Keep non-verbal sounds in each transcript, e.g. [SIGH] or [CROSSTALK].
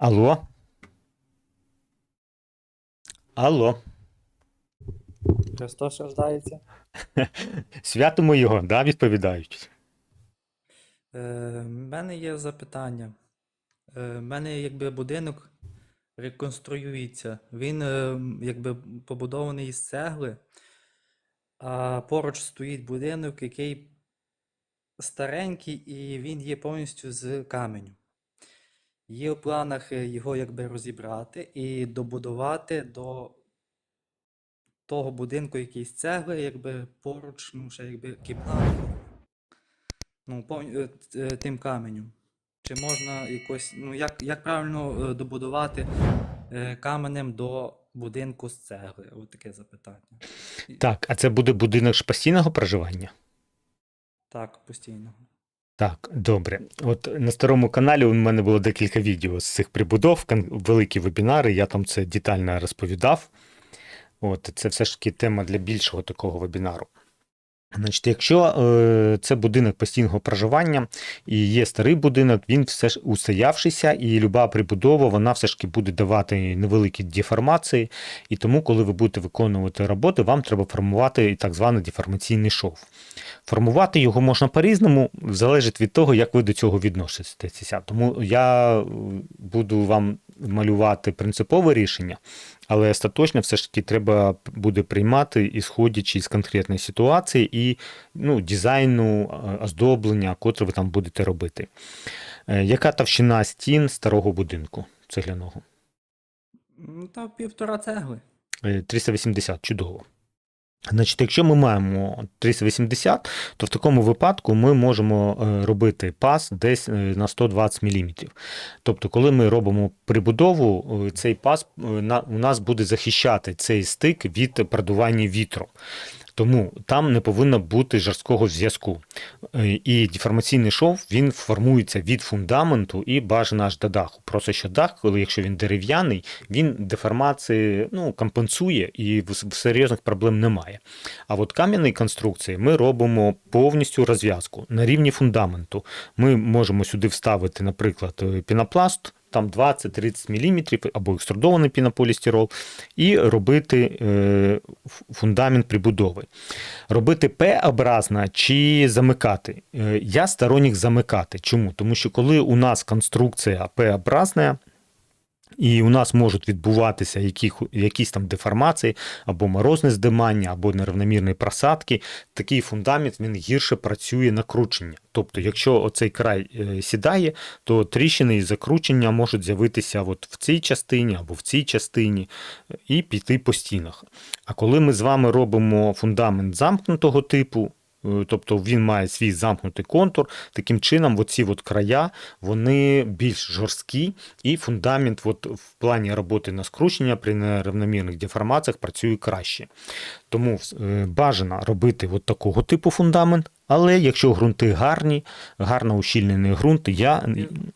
Алло. Алло. Христос рождається. [LAUGHS] Святимо його, да, відповідають. Е, мене є запитання. Е, мене якби будинок реконструюється. Він е, якби побудований із цегли, а поруч стоїть будинок, який старенький, і він є повністю з каменю. Є в планах е, його якби розібрати і добудувати до того будинку, який з цегли, якби поруч, ну, ще якби кімнату. Ну, е, е, тим каменем. Чи можна якось, ну як, як правильно добудувати каменем до будинку з цегли? Ось таке запитання. Так, а це буде будинок ж постійного проживання? Так, постійно. Так, добре. От на старому каналі у мене було декілька відео з цих прибудов, великі вебінари, я там це детально розповідав. От, це все ж таки тема для більшого такого вебінару. Значить, якщо е, це будинок постійного проживання і є старий будинок, він все ж устоявшийся, і люба прибудова, вона все ж таки буде давати невеликі деформації. І тому, коли ви будете виконувати роботи, вам треба формувати так званий деформаційний шов. Формувати його можна по-різному, залежить від того, як ви до цього відноситеся. Тому я буду вам малювати принципове рішення, але остаточно все ж таки треба буде приймати, ісходячи з конкретної ситуації і ну, дизайну, е, оздоблення, котре ви там будете робити. Е, Яка товщина стін старого будинку цегляного? Та півтора цегли. Е, 380, чудово. Значить, якщо ми маємо 380, то в такому випадку ми можемо е, робити пас десь е, на 120 мм. Тобто, коли ми робимо прибудову, е, цей пас у нас буде захищати цей стик від продування вітру. Тому там не повинно бути жорсткого зв'язку. Е, І деформаційний шов він формується від фундаменту і бажано аж до даху. Просто що дах, коли якщо він дерев'яний, він деформації ну, компенсує і серйозних проблем немає. А от кам'яні конструкції ми робимо повністю розв'язку на рівні фундаменту. Ми можемо сюди вставити, наприклад, е, пінопласт. Там 20-30 мм або екструдований пінополістирол, і робити е, фундамент прибудови. Робити П-образно чи замикати. Е, Я сторонник замикати. Чому? Тому що коли у нас конструкція П-образна, і у нас можуть відбуватися яких, якісь там деформації, або морозне здимання, або нерівномірні просадки, такий фундамент він гірше працює на кручення. Тобто, якщо оцей край е, сідає, то тріщини і закручення можуть з'явитися от в цій частині або в цій частині е, і піти по стінах. А коли ми з вами робимо фундамент замкнутого типу, тобто він має свій замкнутий контур, таким чином оці от края вони більш жорсткі, і фундамент от в плані роботи на скручення при нерівномірних деформаціях працює краще. Тому е, бажано робити от такого типу фундамент. Але якщо ґрунти гарні, гарно ущільнений ґрунт, я,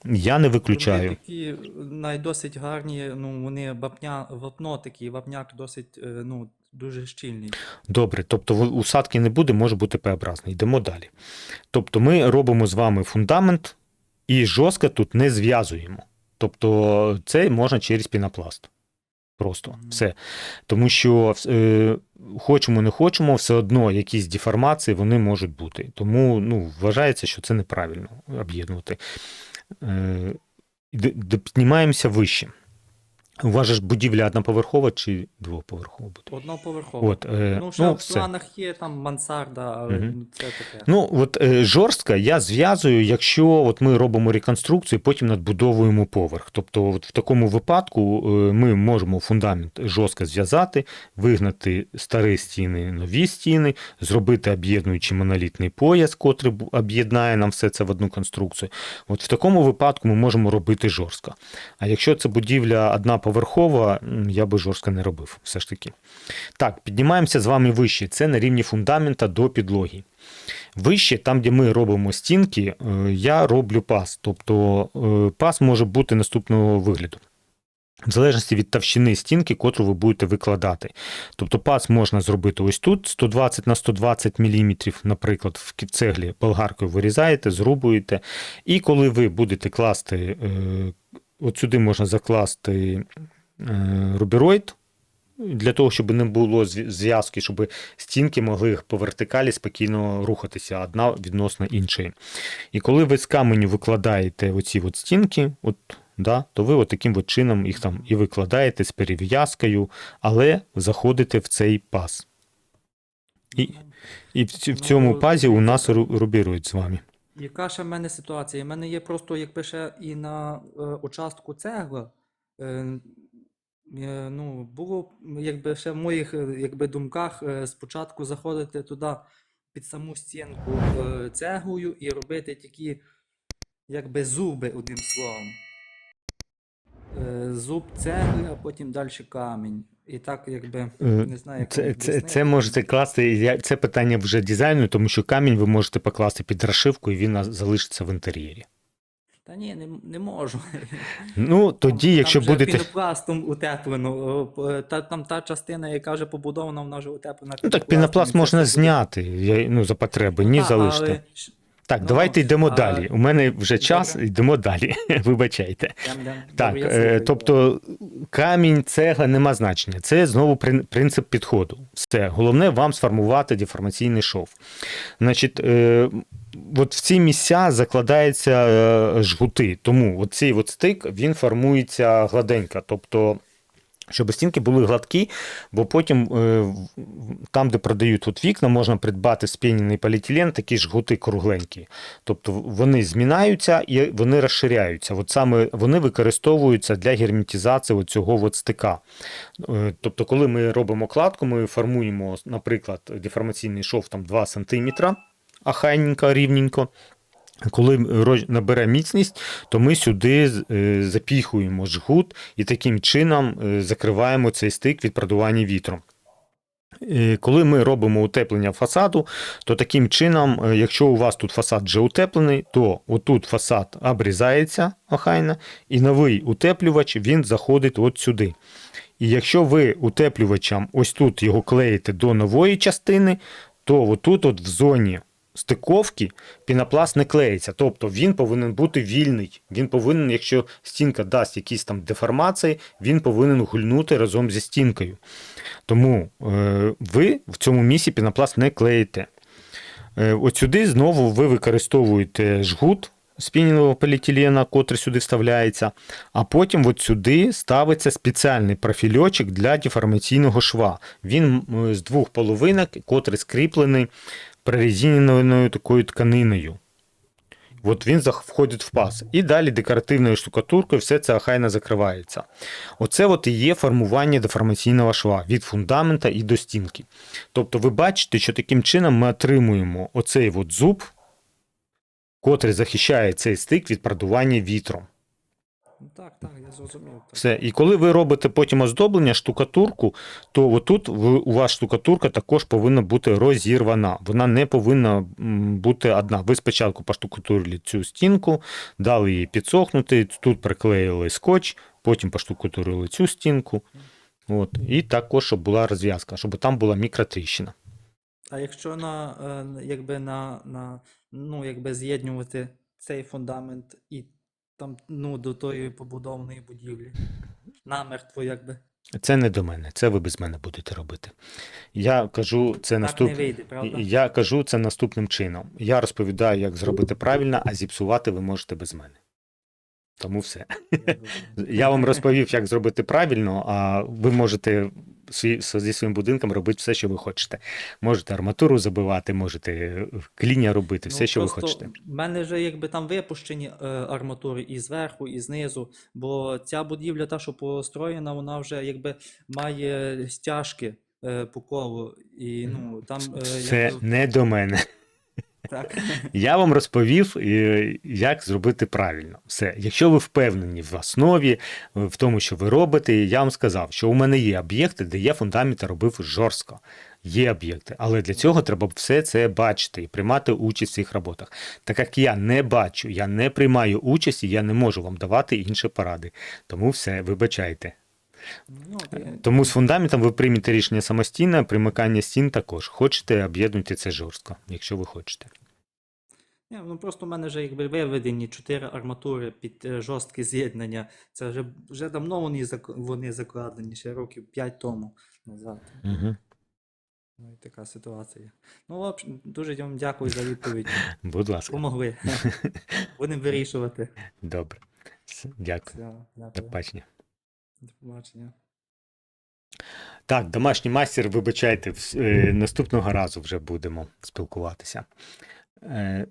я не виключаю. Такі навіть досить гарні, ну вони вапня, вапно такі, вапняк досить е, ну, дуже щільний. Добре, тобто усадки не буде, може бути П-образний. Йдемо далі. Тобто ми робимо з вами фундамент і жорстко тут не зв'язуємо. Тобто це можна через пінопласт. Просто все. Тому що е, хочемо, не хочемо, все одно якісь деформації вони можуть бути. Тому ну, вважається, що це неправильно об'єднувати. Е, піднімаємося вище. У вас же ж будівля одноповерхова чи двоповерхова буде? Одноповерхово. От, е, Ну, ще ну, в все. планах є там мансарда, але ну, це таке. Ну, от е, жорстко я зв'язую, якщо от ми робимо реконструкцію, потім надбудовуємо поверх. Тобто, от в такому випадку е, ми можемо фундамент жорстко зв'язати, вигнати старі стіни, нові стіни, зробити об'єднуючий монолітний пояс, котрий об'єднає нам все це в одну конструкцію. От в такому випадку ми можемо робити жорстко. А якщо це будівля одноповерхова, м, я би жорстко не робив, все ж таки. Так, піднімаємося з вами вище. Це на рівні фундамента до підлоги. Вище, там, де ми робимо стінки, е, я роблю пас. Тобто е, пас може бути наступного вигляду. В залежності від товщини стінки, котру ви будете викладати. Тобто пас можна зробити ось тут 120 на 120 мм, наприклад, в цеглі болгаркою вирізаєте, зрубуєте. І коли ви будете класти е, от сюди можна закласти е, рубероїд, для того, щоб не було зв'язки, щоб стінки могли по вертикалі спокійно рухатися одна відносно іншої. І коли ви з каменю викладаєте оці от стінки, от, да, то ви от таким от чином їх там і викладаєте з перев'язкою, але заходите в цей паз. І, і в, цьому пазі у нас ру- рубірують з вами. Яка ще в мене ситуація? У мене є просто, якби ще і на е, участку цегла. Е, е, ну, було якби ще в моїх е, якби, думках е, спочатку заходити туди під саму стінку е, цеглою і робити такі якби зуби, одним словом. Е, зуб цегли, а потім далі камінь. І так, якби, Е, не знаю, як Це, це, це можете класти. Це питання вже дизайну, тому що камінь ви можете покласти під розшивку, і він залишиться в інтер'єрі. Та ні, не, не можу. Ну, тоді, Там- якщо там будете. пінопластом утеплено. Та, там та частина, яка вже побудована, вона вже утеплена. Ну так пінопласт можна зняти ну, за потреби, ні Та, залиште. але Так, ну, давайте йдемо а- далі. У мене вже час, Добре. йдемо далі. [LAUGHS] Вибачайте. Так, е, тобто камінь, цегла нема значення. Це знову принцип підходу. Все. Головне вам сформувати деформаційний шов. Значить, е, от в ці місця закладаються е, жгути. Тому от цей от стик він формується гладенько. Тобто. Щоб стінки були гладкі, бо потім е, там, де продають от вікна, можна придбати спінений поліетилен, такі жгути кругленькі. Тобто вони змінаються і вони розширяються. От саме вони використовуються для герметизації цього от стика. Е, Тобто, коли ми робимо кладку, ми формуємо, наприклад, деформаційний шов там 2 см, ахайненько, рівненько. Коли набере міцність, то ми сюди е, запіхуємо жгут і таким чином е, закриваємо цей стик від продування вітром. Коли ми робимо утеплення фасаду, то таким чином, е, якщо у вас тут фасад вже утеплений, то отут фасад обрізається охайно, і новий утеплювач він заходить от сюди. І якщо ви утеплювачем ось тут його клеїте до нової частини, то отут от в зоні стиковки пінопласт не клеїться. Тобто він повинен бути вільний. Він повинен, якщо стінка дасть якісь там деформації, він повинен гульнути разом зі стінкою. Тому е, ви в цьому місці пінопласт не клеїте. Е, от сюди знову ви використовуєте жгут спінінгового поліетилена, котрий сюди вставляється, а потім от сюди ставиться спеціальний профільочок для деформаційного шва. Він з двох половинок, котрий скріплений прорезиненою такою тканиною. От він входить в паз. І далі декоративною штукатуркою все це охайно закривається. Оце от і є формування деформаційного шва від фундамента і до стінки. Тобто ви бачите, що таким чином ми отримуємо оцей от зуб, котрий захищає цей стик від продування вітром. Так, так, я зрозумів. Так. Все. І коли ви робите потім оздоблення, штукатурку, то отут ви- у вас штукатурка також повинна бути розірвана. Вона не повинна бути одна. Ви спочатку поштукатурили цю стінку, дали її підсохнути, тут приклеїли скотч, потім поштукатурили цю стінку. От. І також, щоб була розв'язка, щоб там була мікротріщина. А якщо на, е, якби на, на, ну, якби з'єднувати цей фундамент і там, ну, до тої побудованої будівлі, намертво, якби, Це не до мене, це ви без мене будете робити. Я кажу, це наступ... не вийде, правда? Я кажу це наступним чином. Я розповідаю, як зробити правильно, а зіпсувати ви можете без мене. Тому все. [LAUGHS] Я вам розповів, як зробити правильно, а ви можете свій- зі своїм будинком робити все, що ви хочете. Можете арматуру забивати, можете кління робити, все, Ну, що ви хочете. В мене вже якби там випущені е, арматури і зверху, і знизу, бо ця будівля, та, що построєна, вона вже якби має стяжки е, по колу. І ну там е, Це якби, не до мене. Так. Я вам розповів, е, як зробити правильно. Все. Якщо ви впевнені в основі, е, в тому, що ви робите, я вам сказав, що у мене є об'єкти, де я фундамент робив жорстко. Є об'єкти, але для цього треба все це бачити і приймати участь в цих роботах. Так як я не бачу, я не приймаю участь, і я не можу вам давати інші поради. Тому все, вибачайте. Ну, Тому з фундаментом ви приймете рішення самостійно, примикання стін також. Хочете, об'єднуйте це жорстко, якщо ви хочете. Ні, ну просто в мене вже якби виведені чотири арматури під е, жорстке з'єднання. Це вже, вже давно вони, вони закладені, ще років 5 тому назад. Угу. Ну, і така ситуація. Ну, дуже вам дякую за відповідь. [LAUGHS] Будь ласка. Помогли. [LAUGHS] Будемо вирішувати. Добре. Все, Дякую. До дякую. побачення. До побачення. Так, домашній майстер, вибачайте, е, наступного разу вже будемо спілкуватися. Е,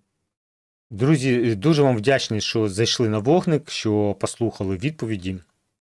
Друзі, дуже вам вдячний, що зайшли на вогник, що послухали відповіді.